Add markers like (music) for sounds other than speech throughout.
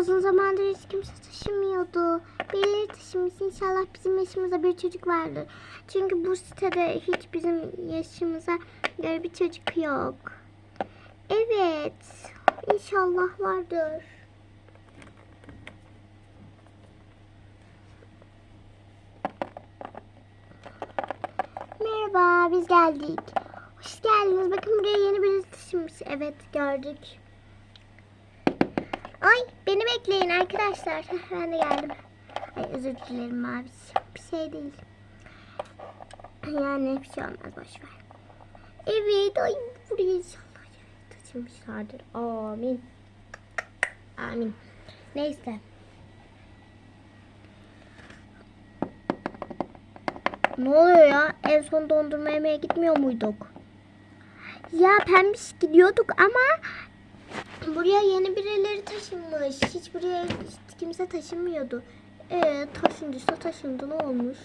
uzun zamandır hiç kimse taşımıyordu. Birileri taşımış. İnşallah bizim yaşımızda bir çocuk vardır. Çünkü bu sitede hiç bizim yaşımıza göre bir çocuk yok. Evet. İnşallah vardır. Merhaba, biz geldik. Hoş geldiniz. Bakın buraya yeni birisi taşınmış. Evet, gördük. Ay, beni bekleyin arkadaşlar. (laughs) Ben de geldim. Ay, özür dilerim abi. Bir şey değil. Yani bir şey olmaz, boş ver. Evet, ay buraya inşallah taşınmışlardır. Amin. Amin. Neyse. Ne oluyor ya? En son dondurma yemeye gitmiyor muyduk? Ya pembiş gidiyorduk ama buraya yeni birileri taşınmış. Hiç buraya hiç kimse taşınmıyordu. Ee, taşındıysa taşındı ne olmuş?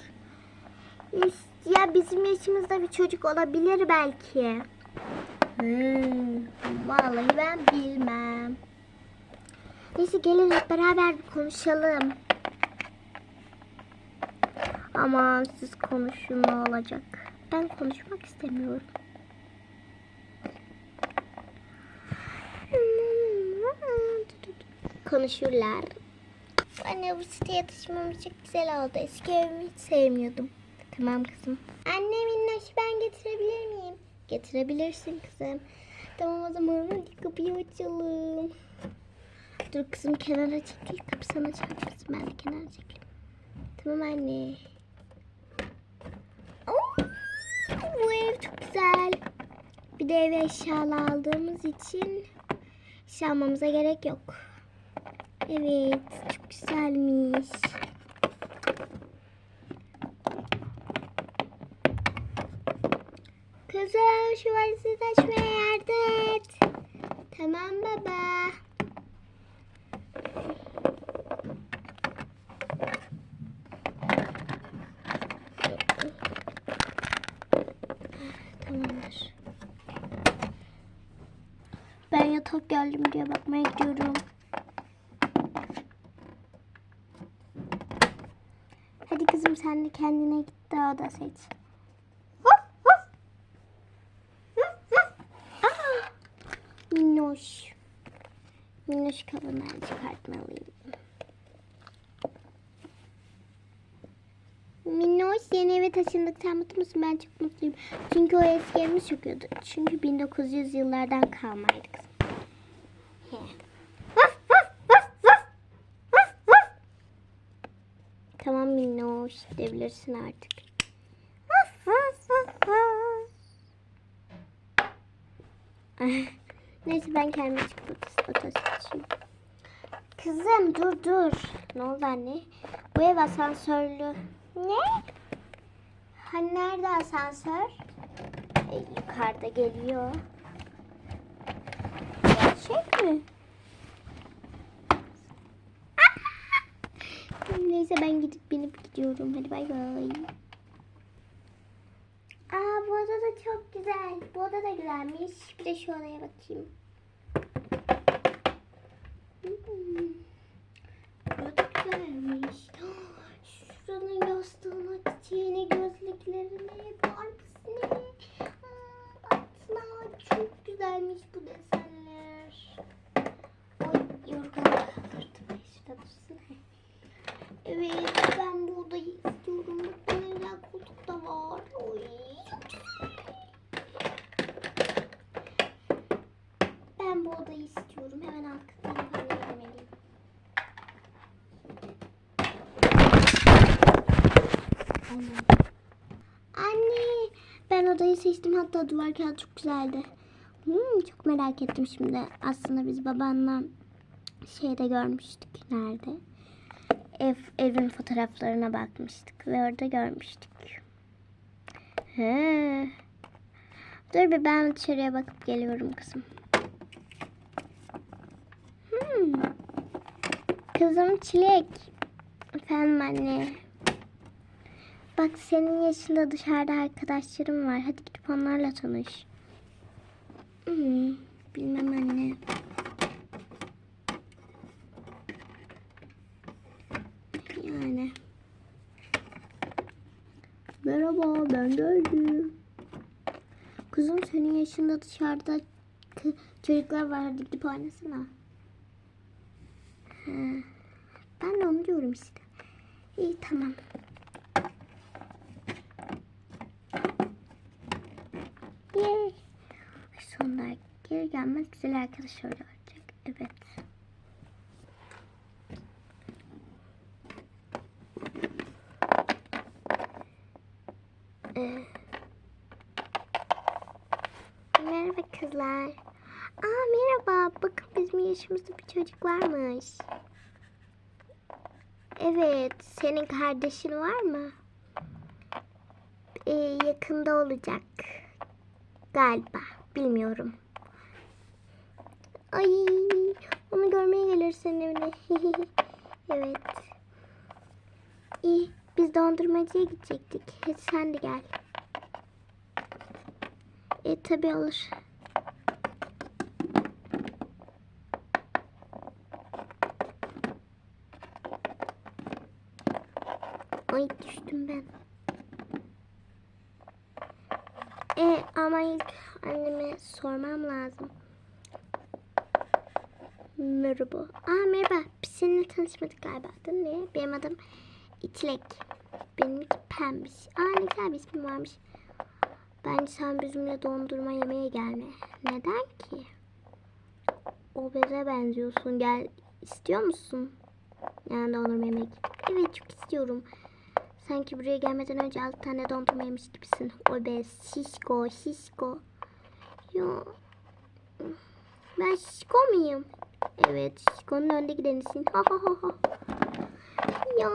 Ya bizim yaşımızda bir çocuk olabilir belki. Hmm, vallahi ben bilmem. Neyse gelin hep beraber bir konuşalım. Aman siz konuşun ne olacak? Ben konuşmak istemiyorum. Konuşurlar. Anne bu siteye taşımamız çok güzel oldu. Eski evimi hiç sevmiyordum. Tamam kızım. Anne minnoş ben getirebilir miyim? Getirebilirsin kızım. Tamam o zaman hadi kapıyı açalım. Dur kızım kenara çekil. Kapı sana çarpmasın. Ben de kenara çekeyim. Tamam anne. Oo, bu ev çok güzel. Bir de eve eşyalı aldığımız için eşya almamıza gerek yok. Evet, çok güzelmiş. Kızım şu valizi taşımaya yardım et. Tamam baba. Tamamdır. Ben yatak geldim diye bakmaya gidiyorum. Hadi kızım sen de kendine git daha da seç. Aa, Minnoş. Minnoş kabından çıkartmalıyım. Minnoş yeni eve taşındık. Sen mutlu musun? Ben çok mutluyum. Çünkü o eski evimiz çok. Çünkü 1900 yıllardan kalmaydı kızım. He. Minnoş. Gidebilirsin artık. (laughs) Neyse ben kendime çıkıp açayım. Kızım dur dur. Ne oldu anne? Bu ev asansörlü. Ne? Hani nerede asansör? E, yukarıda geliyor. Gerçek mi? Neyse ben gidip binip gidiyorum. Hadi bay bay. Aa bu oda da çok güzel. Bu oda da güzelmiş. Bir de şu odaya bakayım. Hmm. Bu da güzelmiş. Şuranın yastığına, çiçeğine, gözlüklerine, barbisine. Aa, Baksana çok güzelmiş bu desenler. Oy yorgan kaldırdım. Şurada dursun. Evet ben bu odayı istiyorum. Bak ne güzel koltuk da var. Oy. Ben bu odayı istiyorum. Hemen alt kattan halledemeliyim. Anne ben odayı seçtim hatta duvar kağıdı çok güzeldi. Hmm, çok merak ettim şimdi. Aslında biz babanla şeyde görmüştük. Nerede? Ev, evin fotoğraflarına bakmıştık ve orada görmüştük. He. Dur bir ben dışarıya bakıp geliyorum kızım. Hmm. Kızım Çilek. Efendim anne. Bak senin yaşında dışarıda arkadaşlarım var. Hadi gidip onlarla tanış. Hmm, bilmem anne. Merhaba ben geldim. Kızım senin yaşında dışarıda çocuklar var hadi gidip oynasana. Ben de onu diyorum işte. İyi tamam. Yay. Sonunda geri gelmez güzel arkadaşlar olacak. Evet. Ee, Merhaba kızlar. Aa merhaba. Bakın bizim yaşımızda bir çocuk varmış. Evet. Senin kardeşin var mı? Ee, yakında olacak. Galiba. Bilmiyorum. Ay onu görmeye gelir senin evine. (laughs) evet. İyi. Biz dondurmacıya gidecektik. Hadi sen de gel. E tabi olur. Ay düştüm ben. E ama ilk anneme sormam lazım. Merhaba. Aa merhaba. Biz seninle tanışmadık galiba değil mi? Benim adım İçilek. Benimki Pembiş. Aa ne güzel bir ismin varmış. Bence sen bizimle dondurma yemeye gelme. Neden ki? Obeze benziyorsun. Gel istiyor musun? Yani dondurma yemek. Evet çok istiyorum. Sanki buraya gelmeden önce altı tane dondurma yemiş gibisin. Obez, şişko, şişko. Ya. Ben şişko muyum? Evet, şişkonun önde gidenisin. Ha ha ha ha. Ya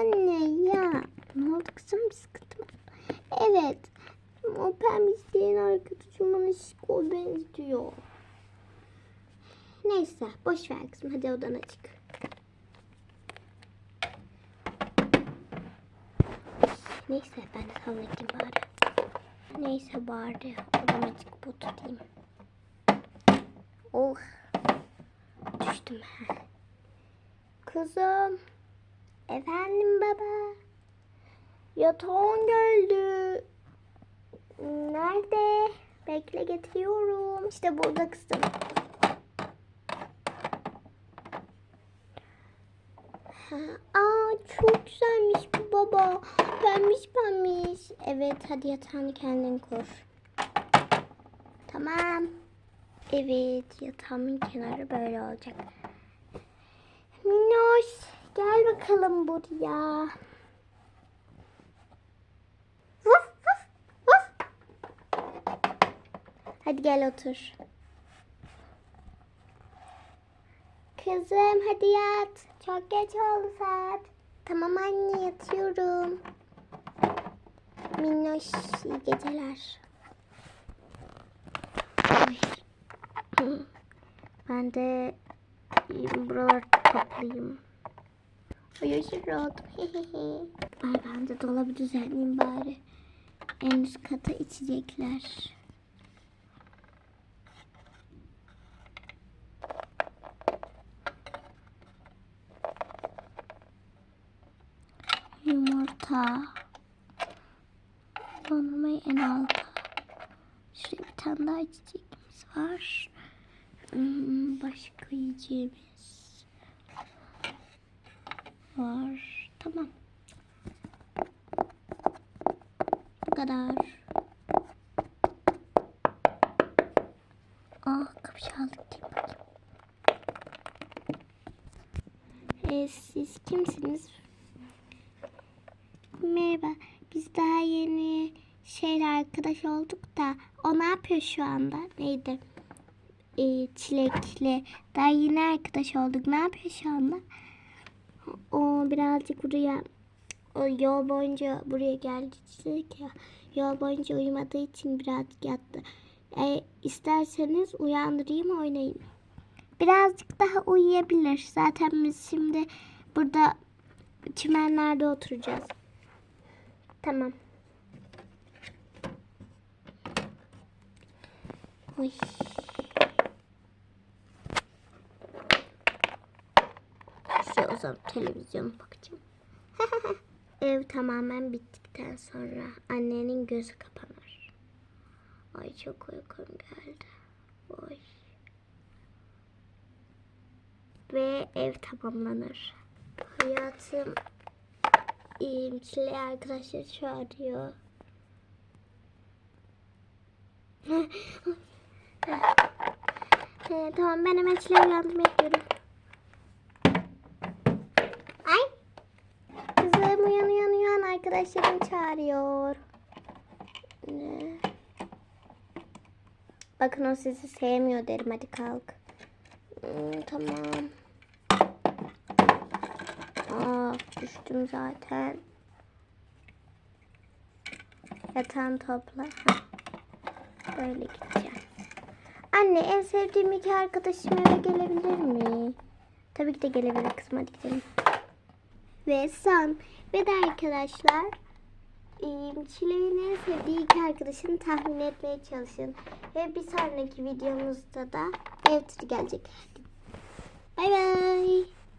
anne ya. Ne oldu kızım bir sıkıntı mı? Evet. O diyen arkadaşım bana şişko benziyor. Neyse boş ver kızım hadi odana çık. Neyse ben de salona gideyim bari. Neyse bari odama çıkıp oturayım. Oh. Düştüm. Kızım. Efendim baba. Yatağın geldi. Nerede? Bekle getiriyorum. İşte burada kızım. Aa çok güzelmiş bu baba. Pembiş pembiş. Evet hadi yatağını kendin kur. Tamam. Evet yatağımın kenarı böyle olacak. Minnoş gel bakalım buraya. Hadi gel otur. Kızım hadi yat. Çok geç oldu saat. Tamam anne yatıyorum. Minnoş iyi geceler. (laughs) Ben de buraları toplayayım. Ay aşırı rahat. (laughs) Ay ben de dolabı düzenleyeyim bari. En üst kata içecekler. Yumurta. Dondurmayı en alta. Şuraya bir tane daha içeceğimiz var. Hmm, Başka yiyeceğimiz var. Tamam. Bu kadar. Ah kapı çaldı. Kim bakayım. Ee, siz kimsiniz? Merhaba. Biz daha yeni şeyle arkadaş olduk da o ne yapıyor şu anda? Neydi? Ee, çilekle daha yeni arkadaş olduk. Ne yapıyor şu anda? O birazcık buraya o yol boyunca buraya geldi çilek ya. Yol boyunca uyumadığı için birazcık yattı. E, isterseniz uyandırayım oynayın. Birazcık daha uyuyabilir. Zaten biz şimdi burada çimenlerde oturacağız. Tamam. Oy. İşte o Birazdan televizyon bakacağım. (laughs) Ev tamamen bittikten sonra annenin gözü kapanır. Ay çok uykum geldi. Oy. Ve ev tamamlanır. Hayatım iyiyim. Çile arkadaşlar çağırıyor. Ee, tamam ben hemen Çile'yi uyandırmaya gidiyorum. Ay. Kızım uyan uyan uyan arkadaşlarım çağırıyor. Ne? Bakın o sizi sevmiyor derim hadi kalk. Hmm, tamam. Düştüm zaten. Yatağını topla. Böyle gideceğim. Anne en sevdiğim iki arkadaşım eve gelebilir mi? Tabii ki de gelebilir kızım hadi gidelim. Ve son ve de arkadaşlar eee, Çileğin en sevdiği iki arkadaşını tahmin etmeye çalışın. Ve bir sonraki videomuzda da ev turu gelecek. Bay bay.